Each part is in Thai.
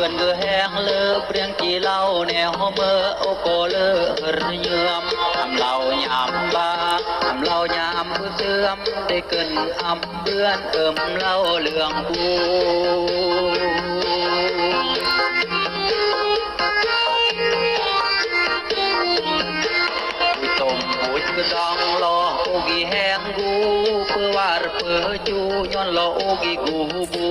ือนเกอแห้งเลิกเรียงจีเล่าแนวเอร์โอโกเลิกเยื่มทำเล่ายำบ้าทำเหล่ายำเพื่อมได้เกินอํเดือนเอิ่มเล่าเรื่องบู ធ្វើជូញន់លោកីគូបូ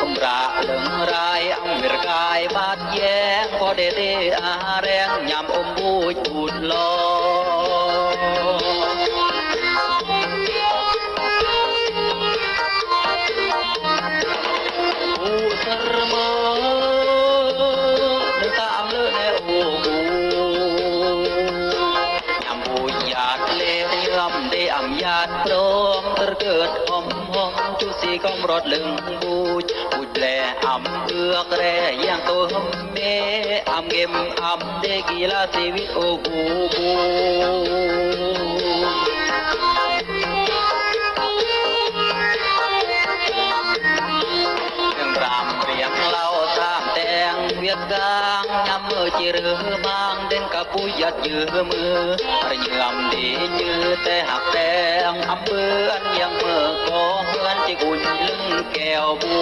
កំរាលឹងរាយអមេរិកាយបាត់យែងក៏ទេទេអារាំងញ៉ាំអមបូចពូតឡអូសរមោ เลวยำได้อำญาติพร้อมตระเกิดหอมหอมจุสีก้อมรถลึงบูจบูดแลอำเอือ ยดกางยำมือจีรือบางเด่นกับปุยยัดยือมือระยำดียือแต่หักแต่งอำเบือนยังเมื่อกอเพื่อนจะกุญลึงแก้วบู